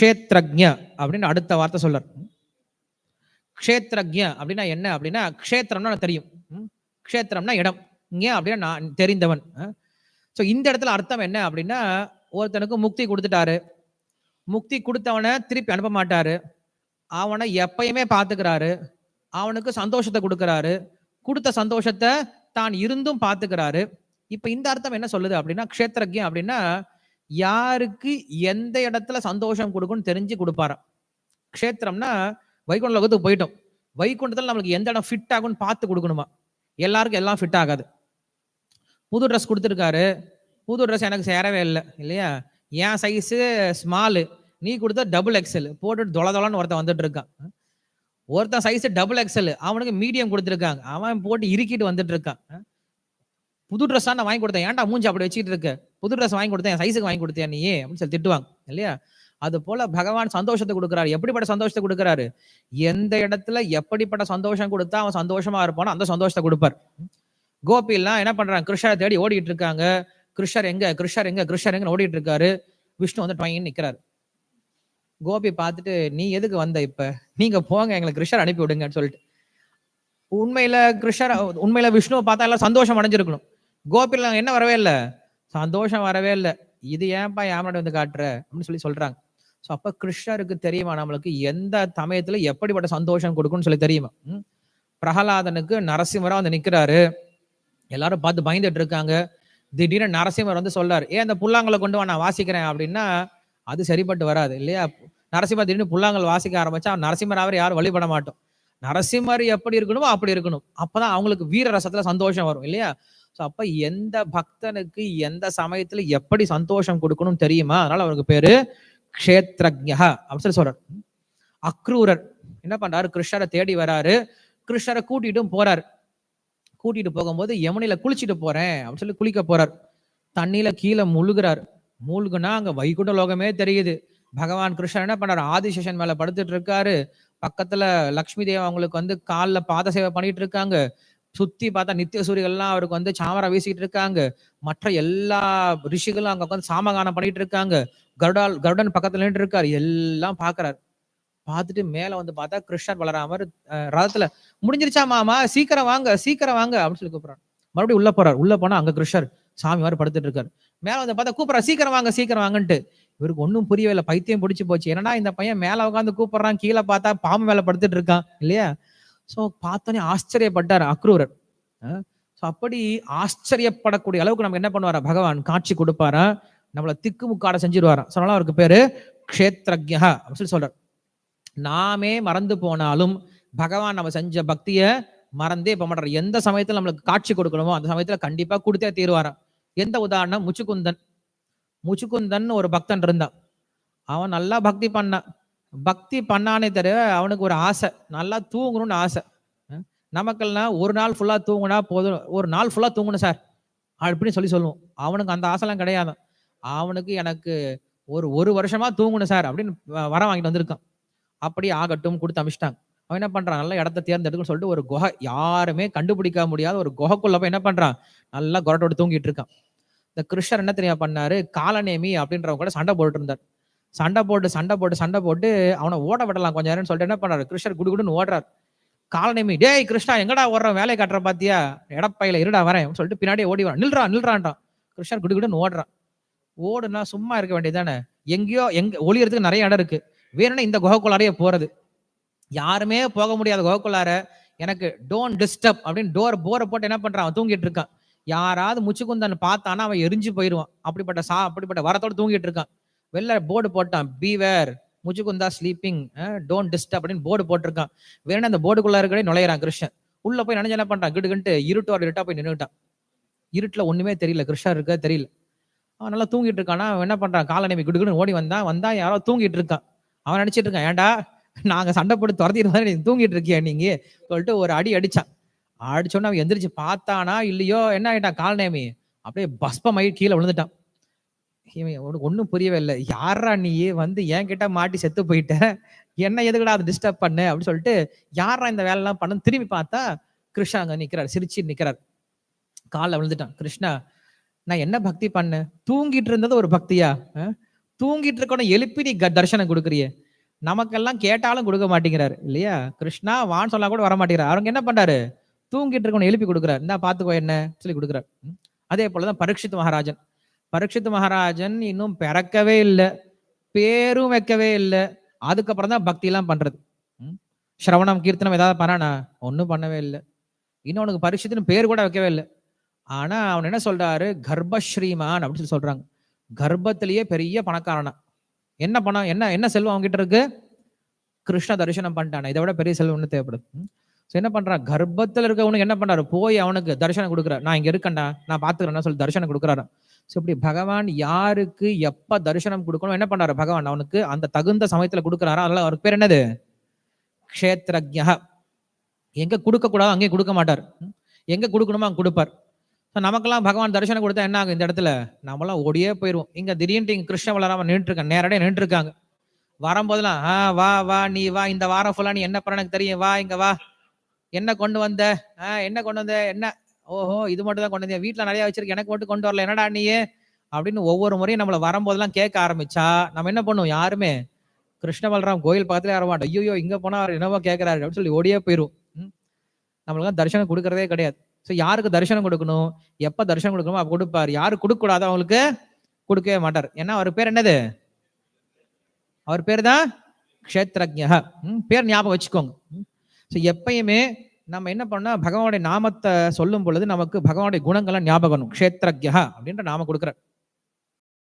க்ஷேத்ரக்ஞ அப்படின்னு அடுத்த வார்த்தை சொல்றார். க்ஷேத்ரஜ்ஞ அப்படின்னா என்ன அப்படின்னா க்ஷேத்திரம்னா எனக்கு தெரியும். ம்? க்ஷேத்திரம்னா இடம். இங்க அப்படின்னா நான் தெரிந்தவன். ஸோ இந்த இடத்துல அர்த்தம் என்ன அப்படின்னா ஒருத்தனுக்கு முக்தி கொடுத்துட்டாரு. முக்தி கொடுத்தவனை திருப்பி அனுப்ப மாட்டாரு. அவனை எப்பயுமே பார்த்துக்கிறாரு. அவனுக்கு சந்தோஷத்தை கொடுக்குறாரு. கொடுத்த சந்தோஷத்தை தான் இருந்தும் பார்த்துக்கிறாரு. இப்போ இந்த அர்த்தம் என்ன சொல்லுது அப்படின்னா க்ஷேத்திரஜம் அப்படின்னா யாருக்கு எந்த இடத்துல சந்தோஷம் கொடுக்கும்னு தெரிஞ்சு கொடுப்பாராம். க்ஷேத்திரம்னா வைகுண்ட லோகத்துக்கு போயிட்டோம். வைகுண்டத்தில் நம்மளுக்கு எந்த இடம் ஃபிட் ஆகும்னு பார்த்து கொடுக்கணுமா? எல்லாருக்கும் எல்லாம் ஃபிட் ஆகாது. புது ட்ரெஸ் கொடுத்துருக்காரு. புது ட்ரெஸ் எனக்கு சேரவே இல்லை இல்லையா? என் சைஸு ஸ்மாலு நீ கொடுத்த டபுள் எக்ஸல் போட்டுட்டு தொலை தொலைன்னு ஒருத்தன் வந்துட்டு இருக்கான். ஒருத்தன் சைஸ் டபுள் எக்ஸல் அவனுக்கு மீடியம் கொடுத்துருக்காங்க. அவன் போட்டு இறுக்கிட்டு வந்துட்டு இருக்கான். புது ட்ரெஸ்ஸா நான் வாங்கி கொடுத்தேன். ஏன்டா மூஞ்சி அப்படி வச்சுட்டு இருக்க? புது ட்ரெஸ் வாங்கி கொடுத்தேன் என் சைஸுக்கு வாங்கி கொடுத்தியா நீ அப்படின்னு சொல்லி திட்டுவாங்க இல்லையா? அது போல பகவான் சந்தோஷத்தை கொடுக்குறாரு. எப்படிப்பட்ட சந்தோஷத்தை கொடுக்குறாரு? எந்த இடத்துல எப்படிப்பட்ட சந்தோஷம் கொடுத்தா அவன் சந்தோஷமா இருப்பானோ அந்த சந்தோஷத்தை கொடுப்பார். கோபிலாம் என்ன பண்றாங்க கிருஷ்ணரை தேடி ஓடிட்டு இருக்காங்க. கிருஷ்ணர் எங்க கிருஷ்ணர் எங்க கிருஷ்ணர் எங்க ஓடிட்டு இருக்காரு. விஷ்ணு வந்து டொயின்னு நிக்கிறாரு. கோபி பார்த்துட்டு நீ எதுக்கு வந்த இப்ப? நீங்க போங்க எங்களுக்கு கிருஷ்ணர் அனுப்பி விடுங்கன்னு சொல்லிட்டு. உண்மையில கிருஷ்ணர் உண்மையில விஷ்ணுவை பார்த்தா எல்லாம் சந்தோஷம் அடைஞ்சிருக்கணும். கோபிலாம் என்ன வரவே இல்லை. சந்தோஷம் வரவே இல்லை. இது ஏன்பா யாமனாடி வந்து காட்டுற? அப்படின்னு சொல்லி சொல்றாங்க. ஸோ அப்போ கிருஷ்ணருக்கு தெரியுமா? நம்மளுக்கு எந்த சமயத்துல எப்படிப்பட்ட சந்தோஷம் கொடுக்கும்னு சொல்லி தெரியுமா? பிரகலாதனுக்கு நரசிம்மரா வந்து நிற்கிறாரு எல்லாரும் பார்த்து பயந்துட்டு இருக்காங்க. திடீர்னு நரசிம்மர் வந்து சொல்றாரு ஏன் அந்த புல்லாங்களை கொண்டு வா நான் வாசிக்கிறேன். அப்படின்னா அது சரிப்பட்டு வராது இல்லையா? நரசிம்மர் திடீர்னு புல்லாங்கல் வாசிக்க ஆரம்பிச்சா நரசிம்மராவர் யாரும் வழிபட மாட்டோம். நரசிம்மர் எப்படி இருக்கணுமோ அப்படி இருக்கணும். அப்பதான் அவங்களுக்கு வீர ரசத்துல சந்தோஷம் வரும் இல்லையா? ஸோ அப்ப எந்த பக்தனுக்கு எந்த சமயத்துல எப்படி சந்தோஷம் கொடுக்கணும் தெரியுமா? அதனால அவருக்கு பேரு க்ஷேத்ரஜா அப்படின்னு சொல்லி சொல்றார். அக்ரூரர் என்ன பண்றாரு? கிருஷ்ணரை தேடி வராரு. கிருஷ்ணரை கூட்டிட்டும் போறாரு. கூட்டிட்டு போகும்போது யமுனையில குளிச்சுட்டு போறேன் அப்படின்னு சொல்லி குளிக்க போறார். தண்ணியில கீழே முழுகுறாரு. மூழ்குனா அங்க வைகுண்ட லோகமே தெரியுது. பகவான் கிருஷ்ணன் என்ன பண்றாரு? ஆதிசேஷன் மேல படுத்துட்டு இருக்காரு. பக்கத்துல லக்ஷ்மி தேவ் அவங்களுக்கு வந்து காலில் பாத சேவை பண்ணிட்டு இருக்காங்க. சுத்தி பார்த்தா நித்திய சூரியர்கள்லாம் அவருக்கு வந்து சாமரா வீசிட்டு இருக்காங்க. மற்ற எல்லா ரிஷிகளும் அங்க உட்காந்து சாமகானம் பண்ணிட்டு இருக்காங்க. கருடால் கருடன் பக்கத்துல நின்று இருக்காரு. எல்லாம் பாக்குறாரு. பார்த்துட்டு மேல வந்து பார்த்தா கிருஷ்ணர் பலராமர் ரதத்துல முடிஞ்சிருச்சா மாமா? சீக்கிரம் வாங்க சீக்கிரம் வாங்க. அப்படின்னு சொல்லி கூப்பிடுறாரு. மறுபடியும் உள்ள போறாரு. உள்ள போனா அங்க கிருஷ்ணர் சாமி மாதிரி படுத்துட்டு இருக்காரு. மேல வந்து பார்த்தா கூப்பிடுறா சீக்கிரம் வாங்க சீக்கிரம் வாங்கன்ட்டு. இவருக்கு ஒன்றும் புரியவே இல்லை பைத்தியம் பிடிச்சி போச்சு. என்னடா இந்த பையன் மேலே உட்காந்து கூப்பிடுறான் கீழே பார்த்தா பாம்பு வேலை படுத்துட்டு இருக்கான் இல்லையா? ஸோ பார்த்தோன்னே ஆச்சரியப்பட்டார் அக்ரூரர். ஸோ அப்படி ஆச்சரியப்படக்கூடிய அளவுக்கு நமக்கு என்ன பண்ணுவாரா? பகவான் காட்சி கொடுப்பாரா? நம்மள திக்குமுக்காட செஞ்சிருவாராம் சொன்னாலும் அவருக்கு பேரு க்ஷேத்ரஜா அப்படின்னு சொல்லி சொல்றார். நாமே மறந்து போனாலும் பகவான் நம்ம செஞ்ச பக்தியை மறந்தே போக மாட்டார். எந்த சமயத்துல நம்மளுக்கு காட்சி கொடுக்கணுமோ அந்த சமயத்துல கண்டிப்பா கொடுத்தே தீருவாராம். எந்த உதாரணம்? முச்சுக்குந்தன். முச்சுக்குந்தன் ஒரு பக்தன் இருந்தான். அவன் நல்லா பக்தி பண்ணான் பக்தி பண்ணானே தவிர அவனுக்கு ஒரு ஆசை. நல்லா தூங்கணும்னு ஆசை. நமக்கெல்லாம் ஒரு நாள் ஃபுல்லாக தூங்குனா போதும். ஒரு நாள் ஃபுல்லாக தூங்கணும் சார். அப்படின்னு சொல்லி சொல்லுவோம். அவனுக்கு அந்த ஆசைலாம் கிடையாது. அவனுக்கு எனக்கு ஒரு ஒரு வருஷமா தூங்கணும் சார் அப்படின்னு வ- வாங்கிட்டு வந்திருக்கான். அப்படி ஆகட்டும் கொடுத்து அமிச்சிட்டாங்க. அவன் என்ன பண்றான்? நல்ல இடத்த தேர்ந்தெடுக்கணும்னு சொல்லிட்டு ஒரு குகை யாருமே கண்டுபிடிக்க முடியாத ஒரு குகைக்குள்ள போய் என்ன பண்றான்? நல்லா குரட்டோட தூங்கிட்டு இருக்கான். இந்த கிருஷ்ணர் என்ன தெரியுமா பண்ணாரு? காலநேமி அப்படின்றவங்க கூட சண்டை போட்டுட்டு இருந்தார். சண்டை போட்டு சண்டை போட்டு சண்டை போட்டு அவனை ஓட விடலாம் கொஞ்ச நேரம்னு சொல்லிட்டு என்ன பண்ணாரு? கிருஷ்ணர் குடுகுடுன்னு ஓடுறாரு. காலநேமி டேய் கிருஷ்ணா எங்கடா ஓடுற வேலையை காட்டுற பாத்தியா? எடப்பையில இருடா வரேன். சொல்லிட்டு பின்னாடியே ஓடி வரான். நில்றா நில்றான்ட்டான் கிருஷ்ணர் குடுகுடுன்னு ஓடுறான். ஓடுனா சும்மா இருக்க வேண்டியதானே எங்கேயோ எங்க ஒளியறதுக்கு நிறைய இடம் இருக்கு. வேணும்னா இந்த குகைக்குள்ளாரையே போறது. யாருமே போக முடியாத குகைக்குள்ளார எனக்கு டோன்ட் டிஸ்டர்ப் அப்படின்னு டோர் போரை போட்டு என்ன பண்றான்? தூங்கிட்டு இருக்கான். யாராவது முச்சுக்குந்தன் பார்த்தானா அவன் எரிஞ்சு போயிடுவான் அப்படிப்பட்ட சா அப்படிப்பட்ட வரத்தோட தூங்கிட்டு இருக்கான். வெளில போர்டு போட்டான். Beware Muchukunda sleeping don't disturb அப்படின்னு போர்டு போட்டிருக்கான். வேணும் அந்த போர்டுக்குள்ள இருக்கடே நுழையிறான் கிருஷ்ணன். உள்ள போய் நினைஞ்சு என்ன பண்றான்? கிட்டுக்கிட்டு இருட்டு ஒரு இருட்டா போய் நின்றுட்டான் இருட்டுல ஒண்ணுமே தெரியல. கிருஷ்ணா இருக்க தெரியல. அவன் நல்லா தூங்கிட்டு இருக்கானா? அவன் என்ன பண்றான்? காலநேமி கிடுகிடுன்னு ஓடி வந்தான். வந்தா யாரோ தூங்கிட்டு இருக்கான். அவன் நினைச்சிட்டு இருக்கான் ஏன்டா? நாங்க சண்டை போட்டு துரத்திட்டு நீ தூங்கிட்டு இருக்கியா நீங்க? சொல்லிட்டு ஒரு அடி அடிச்சான். அடிச்சோன்னு அவன் எந்திரிச்சு பார்த்தானா இல்லையோ? என்ன ஆயிட்டான் கால்நேமி அப்படியே பஸ்பமாயி கீழே விழுந்துட்டான். இவன் உனக்கு ஒன்றும் புரியவே இல்லை. யாரா நீ? வந்து என் கிட்ட மாட்டி செத்து போயிட்ட. என்ன எதுக்கடா அதை டிஸ்டர்ப் பண்ணு? அப்படின்னு சொல்லிட்டு யாரா இந்த வேலைலாம் பண்ணு திரும்பி பார்த்தா கிருஷ்ணா அங்கே நிற்கிறார் சிரிச்சு நிற்கிறார் காலில் விழுந்துட்டான். கிருஷ்ணா நான் என்ன பக்தி பண்ணேன் தூங்கிட்டு இருந்தது ஒரு பக்தியா? தூங்கிட்டு இருக்கணும் எழுப்பி நீ க- கொடுக்குறிய கொடுக்குறியே. நமக்கெல்லாம் கேட்டாலும் கொடுக்க மாட்டேங்கிறாரு. இல்லையா? கிருஷ்ணா வான்னு சொன்னா கூட வர மாட்டேங்கிறார் அவங்க என்ன பண்றாரு? தூங்கிட்டு இருக்கணும் எழுப்பி கொடுக்குறாரு. இந்தா பாத்துக்கோ என்ன சொல்லி கொடுக்குறாரு. அதே போலதான் பரீட்சித் மகாராஜன். பரீட்சித் மகாராஜன் இன்னும் பிறக்கவே இல்லை. பேரும் வைக்கவே இல்லை. அதுக்கப்புறம் தான் பக்தி எல்லாம் பண்றது சிரவணம் கீர்த்தனம் ஏதாவது பண்ணானா? ஒன்றும் பண்ணவே இல்லை. இன்னும் அவனுக்கு பரீட்சித்துன்னு பேர் கூட வைக்கவே இல்லை. ஆனா அவன் என்ன சொல்றாரு? கர்ப்பஸ்ரீமான் அப்படின்னு சொல்லி சொல்றாங்க. கர்ப்பத்திலேயே பெரிய பணக்காரனா. என்ன பணம்? என்ன என்ன செல்வம் அவன்கிட்ட இருக்கு? கிருஷ்ண தரிசனம் பண்ணிட்டானே. இதை விட பெரிய செல்வம் ஒன்று தேவைப்படுது. ஸோ என்ன பண்றான் கர்ப்பத்தில் இருக்கவனுக்கு என்ன பண்றாரு? போய் அவனுக்கு தரிசனம் கொடுக்குறாரு. நான் இங்க இருக்கேன்டா. நான் பாத்துக்கிறேன்னு சொல்லி தரிசனம் கொடுக்குறாரு. ஸோ இப்படி பகவான் யாருக்கு எப்ப தரிசனம் கொடுக்கணும்? என்ன பண்றாரு பகவான்? அவனுக்கு அந்த தகுந்த சமயத்துல கொடுக்குறாரா? அதனால அவருக்கு பேர் என்னது? க்ஷேத்ரஜ்யா எங்க கொடுக்க அங்கேயும் கொடுக்க மாட்டார். எங்கே எங்க கொடுக்கணுமோ அங்க கொடுப்பார். ஸோ நமக்கெல்லாம் பகவான் தரிசனம் கொடுத்தா என்ன ஆகும் இந்த இடத்துல? நம்மளாம் ஓடியே போயிடுவோம் இங்க திடீர்னு இங்க கிருஷ்ண வளராம நின்றுட்டு இருக்காங்க நேரடியாக நின்றுட்டு இருக்காங்க வரும்போதெல்லாம் ஆ வா வா நீ வா. இந்த வாரம் ஃபுல்லா நீ என்ன பண்ண எனக்கு தெரியும்? வா இங்க வா. என்ன கொண்டு வந்த? ஆ என்ன கொண்டு வந்த? என்ன? ஓஹோ இது மட்டும் தான் கொண்டு வந்தேன் வீட்டில் நிறைய வச்சிருக்க எனக்கு மட்டும் கொண்டு வரல. என்னடா நீ அப்படின்னு ஒவ்வொரு முறையும் நம்மளை வரும்போதெல்லாம் கேட்க ஆரம்பிச்சா நம்ம என்ன பண்ணுவோம்? யாருமே. கிருஷ்ண பலராம் கோயில் பக்கத்துல வர மாட்டோம். ஐயோ இங்க போனா அவர் என்னவோ கேட்கறாரு அப்படின்னு சொல்லி ஓடியே போயிரும். ம். நம்மளுக்கு தரிசனம் கொடுக்கறதே கிடையாது. ஸோ யாருக்கு தரிசனம் கொடுக்கணும்? எப்ப தரிசனம் கொடுக்கணுமோ அவர் கொடுப்பாரு. யாரு கொடுக்கக்கூடாதோ அவங்களுக்கு கொடுக்கவே மாட்டார். ஏன்னா அவர் பேர் என்னது? அவர் பேர் தான் க்ஷேத்ரஜா பேர் ஞாபகம் வச்சுக்கோங்க. ஸோ எப்பயுமே நம்ம என்ன பண்ணா பகவானுடைய நாமத்தை சொல்லும் பொழுது நமக்கு பகவானுடைய குணங்களை ஞாபகம் க்ஷேத்ரஜா அப்படின்ற நாம கொடுக்குறார்.